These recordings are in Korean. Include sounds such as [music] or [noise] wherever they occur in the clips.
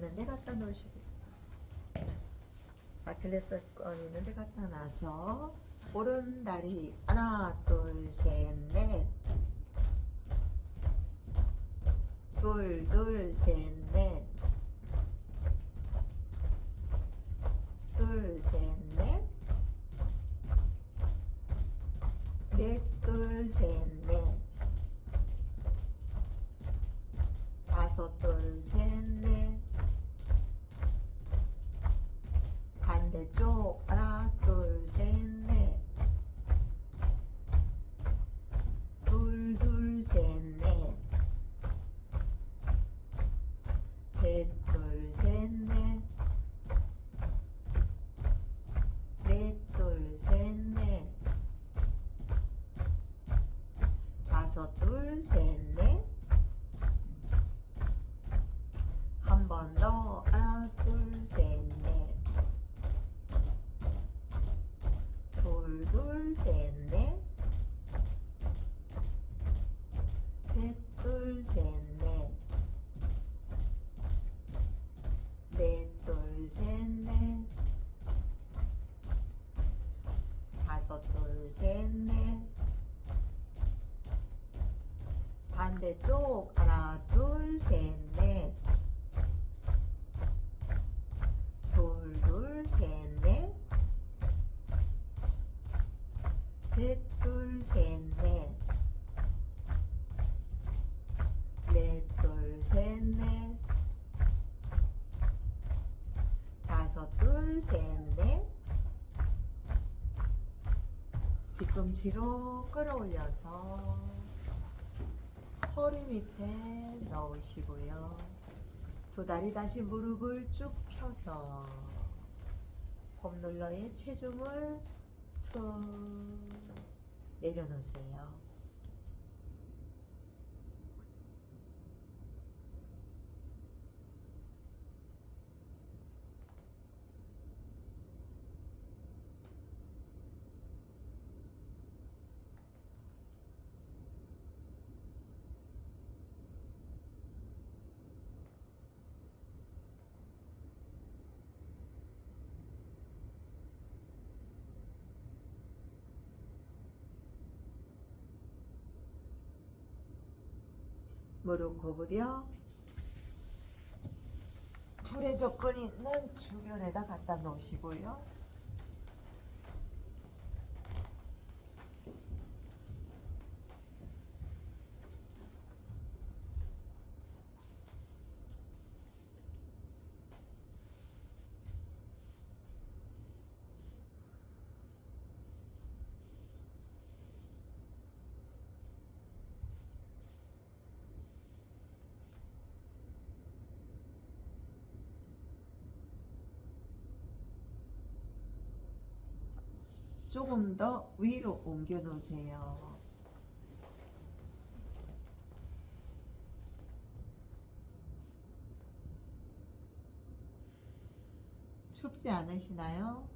있는데 갖다 놓으시고 아킬레스 건 있는데 갖다 놔서 오른 다리 하나 둘셋넷 둘, 둘, 셋, 넷. 둘, 셋, 넷. 넷, 둘, 셋, 둘, 셋, 넷. 다섯, 둘, 셋, 넷. 반대쪽 하나, 둘, 셋, 뒤꿈치로 끌어올려서 허리 밑에 넣으시고요. 두 다리 다시 무릎을 쭉 펴서 폼롤러에 체중을 툭 내려놓으세요. 무릎 구부려 불의 조건이 있는 주변에다 갖다 놓으시고요. 조금 더 위로 옮겨 놓으세요. 춥지 않으시나요?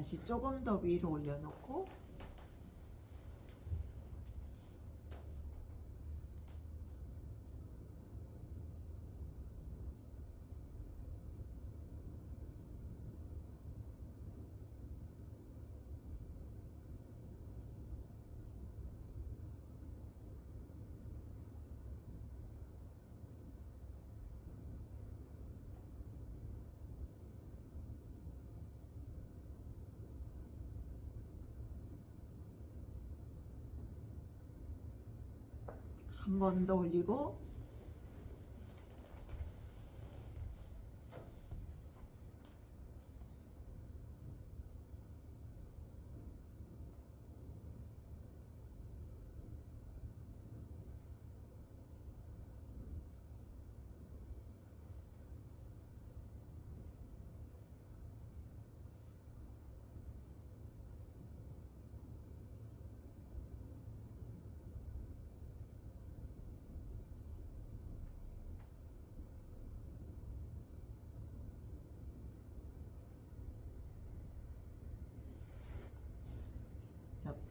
다시 조금 더 위로 올려놓고 한 번 더 올리고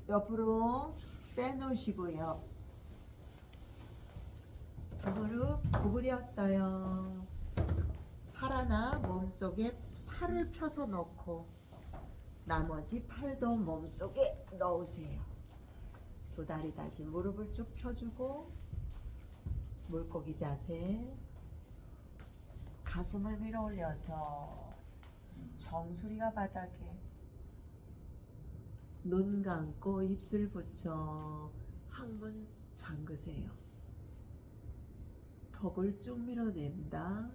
옆으로 빼놓으시고요. 두 무릎 구부렸어요. 팔 하나 몸속에 팔을 펴서 넣고 나머지 팔도 몸속에 넣으세요. 두 다리 다시 무릎을 쭉 펴주고 물고기 자세 가슴을 밀어 올려서 정수리가 바닥에 눈 감고 입술 붙여 항문 잠그세요. 턱을 쭉 밀어낸다.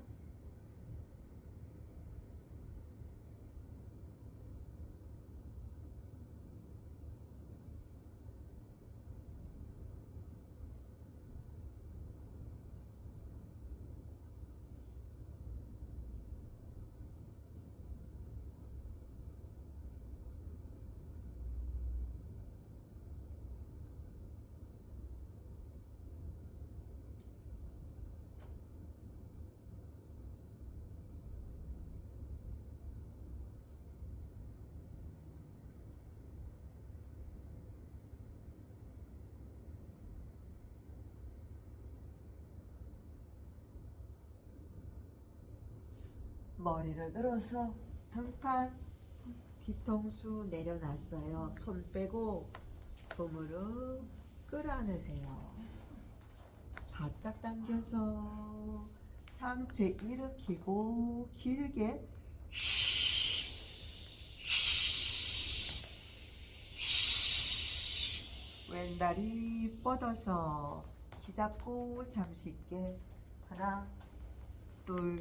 머리를 들어서 등판 뒤통수 내려놨어요. 손 빼고 두 무릎 끌어안으세요. 바짝 당겨서 상체 일으키고 길게 왼다리 뻗어서 키 잡고 30개 하나 둘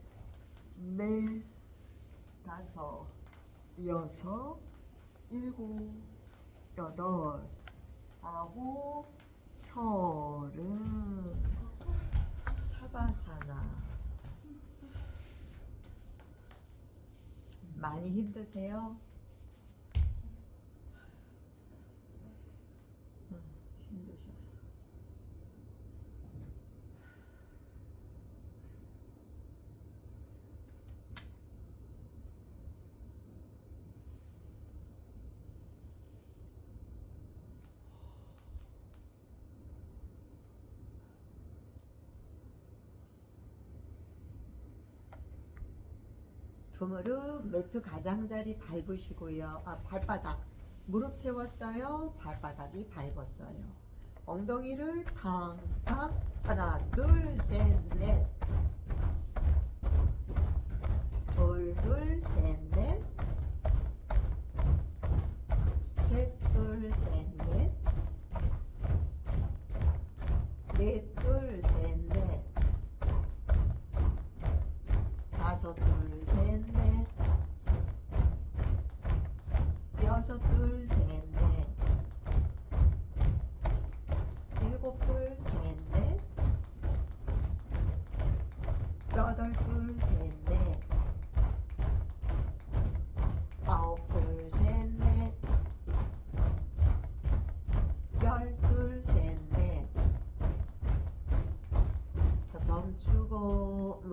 넷, 다섯, 여섯, 일곱, 여덟, 아홉, 서른, 사바사나. 많이 힘드세요? 응, 힘드셔서. 두 무릎 매트 가장자리 밟으시고요. 아 발바닥 무릎 세웠어요. 발바닥이 밟았어요. 엉덩이를 탕탕 하나 둘 셋넷 둘둘셋넷 다섯 둘 셋 넷. 여섯 둘셋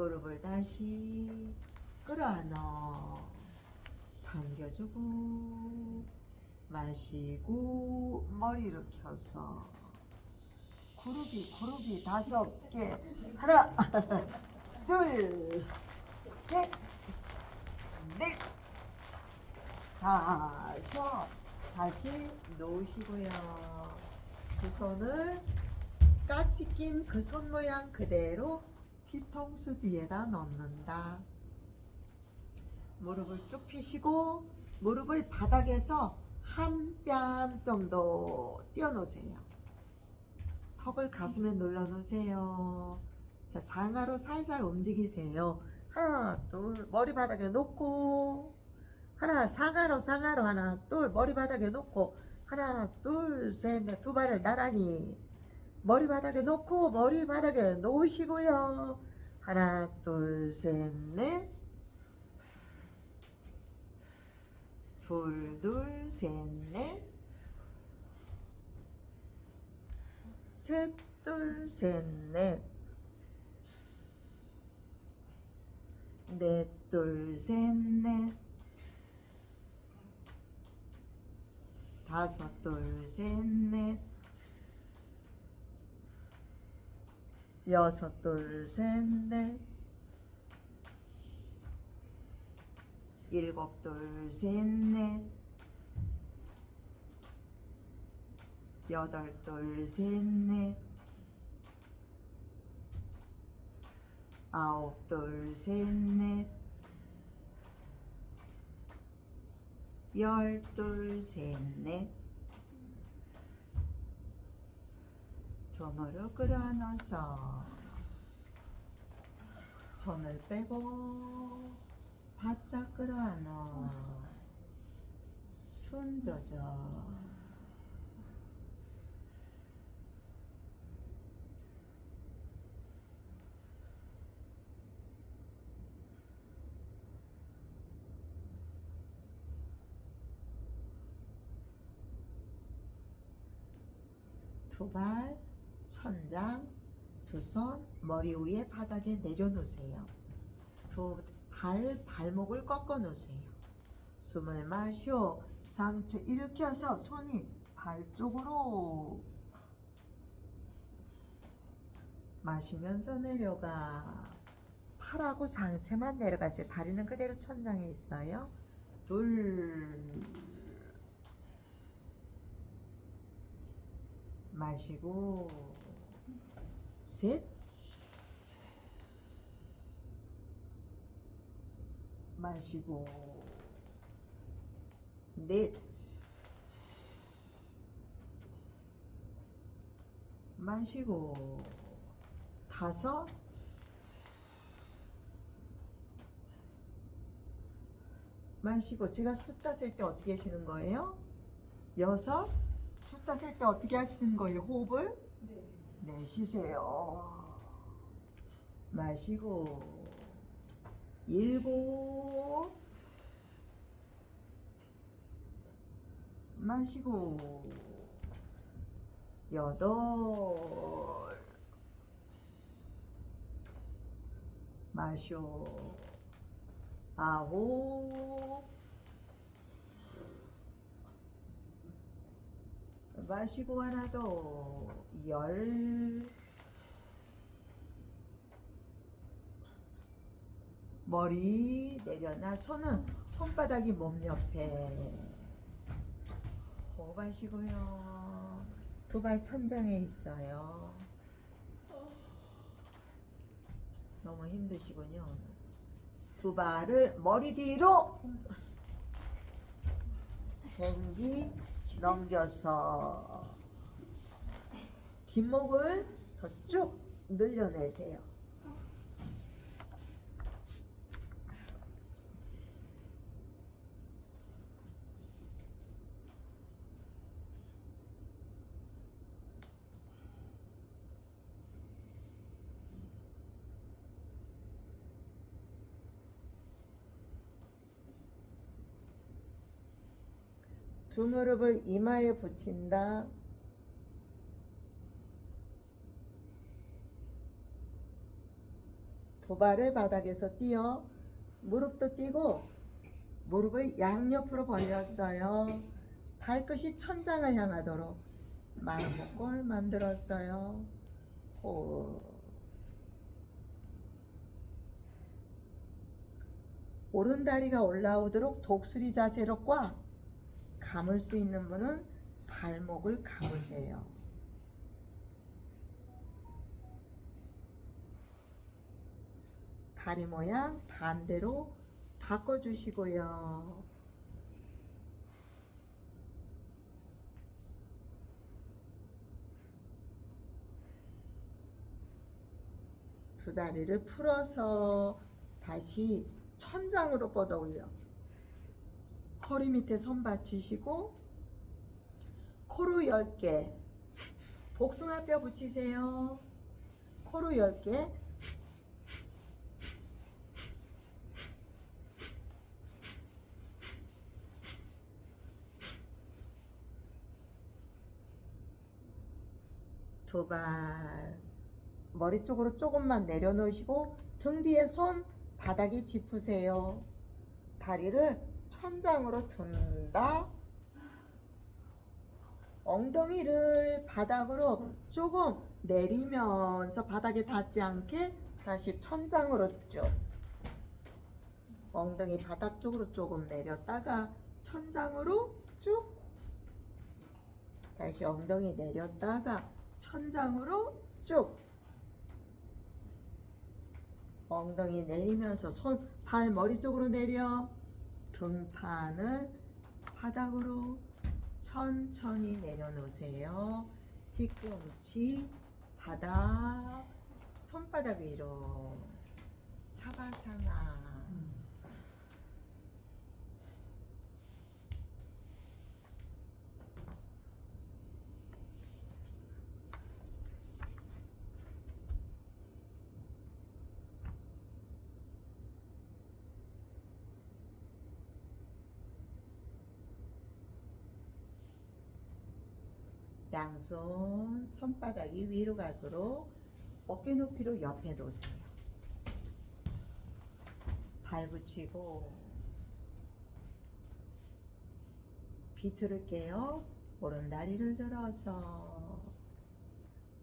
무릎을 다시 끌어안아 당겨주고 마시고 머리 일으켜서 구르기 구르기 다섯 개. 하나 [laughs] 둘셋넷. 다섯 다시 놓으시고요. 두 손을 깍지 낀 그 손 모양 그대로 뒤통수 뒤에다 넣는다. 무릎을 쭉 펴시고 무릎을 바닥에서 한뼘 정도 띄워놓으세요. 턱을 가슴에 눌러놓으세요. 자, 상하로 살살 움직이세요. 하나, 둘, 머리 바닥에 놓고 하나, 상하로 상하로 하나, 둘, 머리 바닥에 놓고 하나, 둘, 셋, 넷. 두 발을 나란히 머리 바닥에 놓고 머리 바닥에 놓으시고요. 하나, 둘, 셋, 넷. 둘, 둘, 셋, 넷. 셋, 둘, 셋, 넷. 넷, 둘, 셋, 넷. 다섯, 둘, 셋, 넷. 여섯, 둘, 셋, 넷. 일곱, 둘, 셋, 넷. 여덟, 둘, 셋, 넷. 아홉, 둘, 셋, 넷. 열, 둘, 셋, 넷. 두 무릎 끌어안아서 손을 빼고 바짝 끌어안아 숨 젖어 두발 천장 두 손 머리 위에 바닥에 내려놓으세요. 두 발 발목을 꺾어 놓으세요. 숨을 마셔 상체 일으켜서 손이 발 쪽으로 마시면서 내려가 팔하고 상체만 내려가세요. 다리는 그대로 천장에 있어요. 둘 마시고 셋. 마시고. 넷. 마시고. 다섯. 마시고. 제가 숫자 셀 때 어떻게 하시는 거예요? 여섯. 숫자 셀 때 어떻게 하시는 거예요? 호흡을 내쉬세요. 마시고 일곱 마시고 여덟 마셔 아홉 마시고 하나 더열 머리 내려놔. 손은 손바닥이 몸 옆에. 호흡하시고요. 두 발 천장에 있어요. 너무 힘드시군요. 두 발을 머리 뒤로 생기 넘겨서 뒷목을 더 쭉 늘려내세요. 두 무릎을 이마에 붙인다. 두 발을 바닥에서 띄어 무릎도 띄고 무릎을 양옆으로 벌렸어요. 발끝이 천장을 향하도록 만복골 만들었어요. 호. 오른 다리가 올라오도록 독수리 자세로 꽉 감을 수 있는 분은 발목을 감으세요. 다리 모양 반대로 바꿔주시고요. 두 다리를 풀어서 다시 천장으로 뻗어 올려. 허리 밑에 손 받치시고 코로 10개. 복숭아뼈 붙이세요. 코로 10개. 두 발. 머리 쪽으로 조금만 내려놓으시고 등 뒤에 손 바닥에 짚으세요. 다리를 천장으로 든다. 엉덩이를 바닥으로 조금 내리면서 바닥에 닿지 않게 다시 천장으로 쭉. 엉덩이 바닥 쪽으로 조금 내렸다가 천장으로 쭉. 다시 엉덩이 내렸다가 천장으로 쭉. 엉덩이 내리면서 손, 발 머리 쪽으로 내려 등판을 바닥으로 천천히 내려놓으세요. 뒤꿈치 바닥 손바닥 위로 사바사나 양손 손바닥이 위로 가도록 어깨 높이로 옆에 놓으세요. 발 붙이고 비틀을게요. 오른 다리를 들어서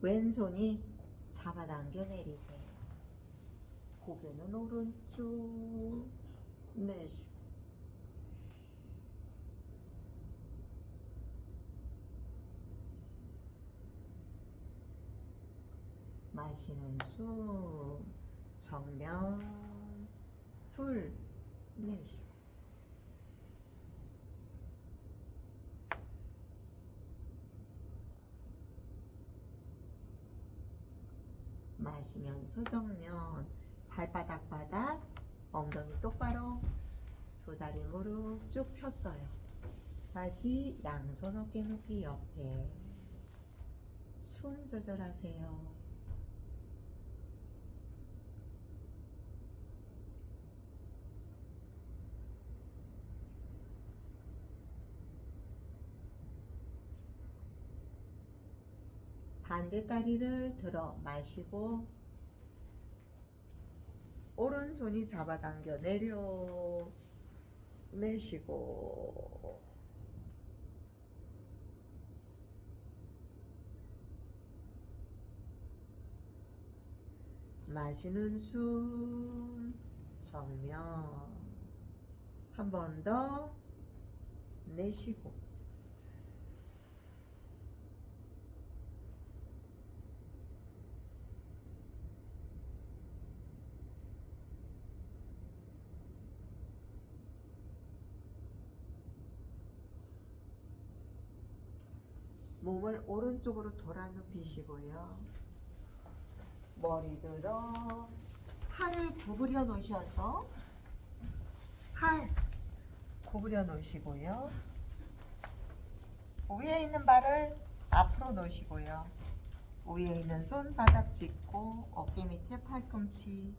왼손이 잡아당겨 내리세요. 고개는 오른쪽 내쉬고 마시는 숨 정면 둘 내쉬고 마시면서 정면. 발바닥 바닥 엉덩이 똑바로. 두 다리 무릎 쭉 폈어요. 다시 양손 어깨 높이 옆에 숨 조절하세요 반대 다리를 들어 마시고 오른손이 잡아당겨 내려 내쉬고 마시는 숨 정면 한 번 더 내쉬고 몸을 오른쪽으로 돌아 눕히시고요. 머리 들어 팔을 구부려 놓으셔서 팔 구부려 놓으시고요. 위에 있는 발을 앞으로 놓으시고요. 위에 있는 손 바닥 짚고 어깨 밑에 팔꿈치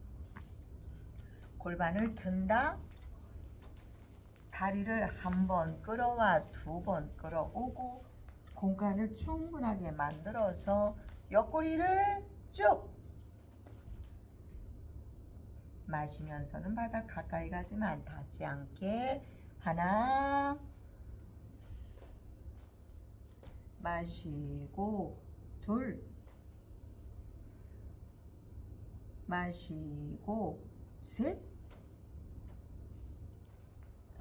골반을 든다. 다리를 한 번 끌어와 두 번 끌어오고 공간을 충분하게 만들어서 옆구리를 쭉 마시면서는 바닥 가까이 가지만 닿지 않게 하나 마시고 둘 마시고 셋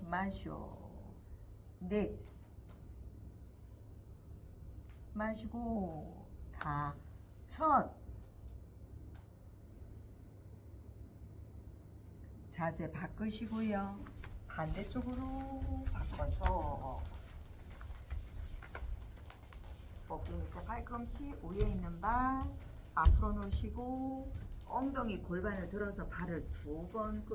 마셔. 넷 마시고 다섯 자세 바꾸시고요. 반대쪽으로 바꿔서 어깨 밑에 팔꿈치 위에 있는 발 앞으로 놓으시고 엉덩이 골반을 들어서 발을 두 번 끌어